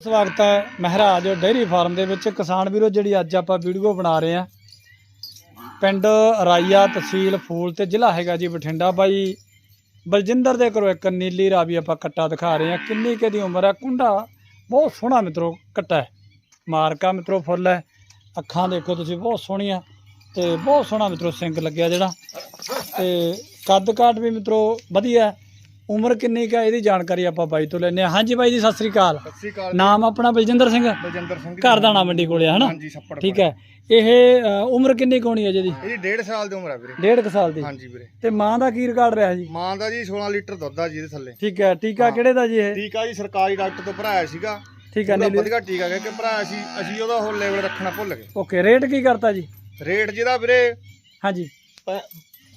ਸਵਾਗਤ ਹੈ Mehraj dairy farm ਦੇ ਵਿੱਚ। ਕਿਸਾਨ ਵੀਰੋ, ਜਿਹੜੀ ਅੱਜ ਆਪਾਂ ਵੀਡੀਓ ਬਣਾ ਰਹੇ ਆ ਪਿੰਡ ਰਾਈਆ ਤਹਿਸੀਲ ਫੂਲ ਤੇ ਜ਼ਿਲ੍ਹਾ ਹੈਗਾ ਜੀ ਬਠਿੰਡਾ। ਬਾਈ ਬਲਜਿੰਦਰ ਦੇ ਘਰੋਂ ਇੱਕ ਨੀਲੀ ਰਾਵੀ ਆਪਾਂ ਕੱਟਾ ਦਿਖਾ ਰਹੇ ਆ ਕਿੰਨੀ ਕੁ ਦੀ ਉਮਰ ਹੈ? ਕੁੰਡਾ ਬਹੁਤ ਸੋਹਣਾ ਮਿੱਤਰੋ, ਕੱਟਾ ਹੈ। ਮਾਰਕਾ ਮਿੱਤਰੋ, ਫੁੱਲ ਹੈ। ਅੱਖਾਂ ਦੇਖੋ ਤੁਸੀਂ, ਬਹੁਤ ਸੋਹਣੀਆਂ ਤੇ ਬਹੁਤ ਸੋਹਣਾ ਮਿੱਤਰੋ, ਸਿੰਗ ਲੱਗਿਆ ਜਿਹੜਾ। ਤੇ ਕੱਦ ਕਾਟ ਵੀ ਮਿੱਤਰੋ, ਵਧੀਆ ਉਮਰ ਕਿੰਨੀ ਕੁ ਇਹਦੀ ਜਾਣਕਾਰੀ ਆਪਾਂ ਬਾਈ ਤੋਂ ਲੈਣੇ ਆ ਹਾਂਜੀ ਬਾਈ ਜੀ ਸਤਿ ਸ੍ਰੀ ਅਕਾਲ। ਸਤਿ ਸ੍ਰੀ ਅਕਾਲ ਨਾਮ ਆਪਣਾ ਬਲਜਿੰਦਰ ਸਿੰਘ ਬਲਜਿੰਦਰ ਸਿੰਘ ਘਰ ਦਾਣਾ ਮੰਡੀ ਕੋਲੇ ਆ, ਹਨਾ? ਹਾਂਜੀ ਛੱਪੜ ਠੀਕ ਹੈ। ਇਹ ਅ, ਉਮਰ ਕਿੰਨੀ ਕੁ ਹੋਣੀ ਹੈ ਜਿਹਦੀ ਇਹਦੀ? 1.5 ਸਾਲ ਦੀ ਉਮਰ ਹੈ ਵੀਰੇ। ਡੇਢ ਕੁ ਸਾਲ ਦੀ। ਹਾਂਜੀ ਵੀਰੇ। ਤੇ ਮਾਂ ਦਾ ਕੀ ਰਿਕਾਰਡ ਰਿਹਾ ਜੀ? ਮਾਂ ਦਾ ਜੀ 16 ਲੀਟਰ ਦੁੱਧ ਆ ਜੀ ਇਹਦੇ ਥੱਲੇ। ਠੀਕ ਹੈ। ਟੀਕਾ ਕਿਹੜੇ ਦਾ ਜੀ ਇਹ? ਟੀਕਾ ਜੀ ਸਰਕਾਰੀ ਡਾਕਟਰ ਤੋਂ ਭਰਾਇਆ ਸੀਗਾ। ਠੀਕ ਹੈ ਉਹਦਾ ਨੀਲੀ। ਵਧੀਆ ਟੀਕਾ ਕਹਿ ਕੇ ਭਰਾਇਆ ਸੀ। ਅਸੀਂ ਉਹਦਾ ਹੋਰ ਲੈਵਲ ਰੱਖਣਾ ਭੁੱਲ ਗਏ। ਓਕੇ ਰੇਟ ਕੀ ਕਰਤਾ ਜੀ? ਰੇਟ ਜਿਹਦਾ ਵੀਰੇ ਹਾਂਜੀ।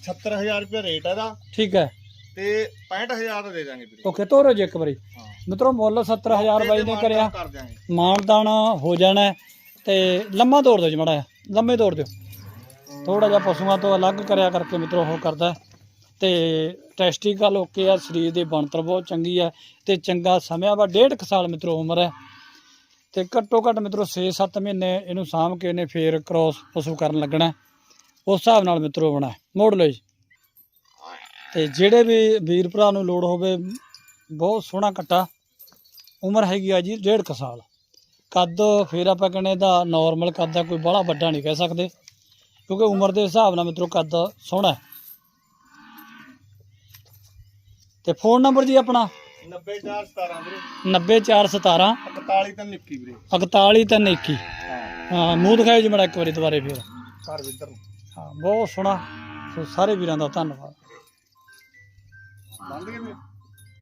70000 ਰੁਪਏ ਰੇਟ ਹੈ ਦਾ ਠੀਕ ਹੈ। ਤੇ 65000 ਦਾ ਦੇ ਦਾਂਗੇ ਵੀਰੇ। ਓਕੇ ਤੋਰੋ ਜੀ ਇੱਕ ਵਾਰੀ। ਹਾਂ। ਮਿੱਤਰੋ ਮੁੱਲ 70000 ਬਾਈ ਨੇ ਕਰਿਆ। ਕਰ ਦਿਆਂਗੇ। ਮਾਨਦਾਨ ਹੋ ਜਾਣਾ ਹੈ ਤੇ ਲੰਮਾ ਤੋੜ ਦਿਓ ਜੀ ਮੜਾ ਲੰਮੇ ਤੋੜ ਦਿਓ। ਥੋੜਾ ਜਿਹਾ ਪਸ਼ੂਆਂ ਤੋਂ ਅਲੱਗ ਕਰਿਆ ਕਰਕੇ ਮਿੱਤਰੋ ਉਹ ਕਰਦਾ ਹੈ। ਤੇ ਟੈਸਟੀਕਲ ਓਕੇ ਆ ਸਰੀਰ ਦੀ ਬਣਤਰ ਬਹੁਤ ਚੰਗੀ ਹੈ ਤੇ ਚੰਗਾ ਸਮਾਂ ਵਾ ਡੇਢ ਕੁ ਸਾਲ ਮਿੱਤਰੋ ਉਮਰ ਹੈ। ਤੇ ਘੱਟੋ ਘੱਟ ਮਿੱਤਰੋ 6-7 ਮਹੀਨੇ ਇਹਨੂੰ ਸਾਂਭ ਕੇ ਇਹਨੇ ਫੇਰ ਕ੍ਰੋਸ ਪਸ਼ੂ ਕਰਨ ਲੱਗਣਾ ਹੈ। ਉਸ ਹਿਸਾਬ ਨਾਲ ਮਿੱਤਰੋ ਬਣਾ ਮੋੜ ਲਓ ਜੀ। ਤੇ ਜਿਹੜੇ ਵੀ ਵੀਰ ਭਰਾ ਨੂੰ ਲੋੜ ਹੋਵੇ ਬਹੁਤ ਸੋਹਣਾ ਕੱਟਾ। ਉਮਰ ਹੈਗੀ ਆ ਜੀ ਡੇਢ ਕੁ ਸਾਲ। ਕੱਦ ਫਿਰ ਆਪਾਂ ਕਹਿੰਦੇ ਦਾ ਨਾਰਮਲ ਕੱਦ ਆ ਕੋਈ ਬੜਾ ਵੱਡਾ ਨਹੀਂ ਕਹਿ ਸਕਦੇ। ਕਿਉਂਕਿ ਉਮਰ ਦੇ ਹਿਸਾਬ ਨਾਲ ਮਿੱਤਰੋ ਕੱਦ ਸੋਹਣਾ ਤੇ ਫੋਨ ਨੰਬਰ ਜੀ ਆਪਣਾ? 90417 ਵੀਰੇ। 90417 41 ਤਾਂ ਨਿੱਕੀ ਵੀਰੇ। 4121 ਹਾਂ। ਹਾਂ ਮੂੰਹ ਦਿਖਾਓ ਜੀ ਮੜਾ ਇੱਕ ਵਾਰੀ ਦੁਬਾਰੇ ਫਿਰ। ਘਰ ਨੂੰ। ਹਾਂ ਬਹੁਤ ਸੋਹਣਾ। ਸੋ ਸਾਰੇ ਵੀਰਾਂ ਦਾ ਧੰਨਵਾਦ। ਬੰਦ ਗਏ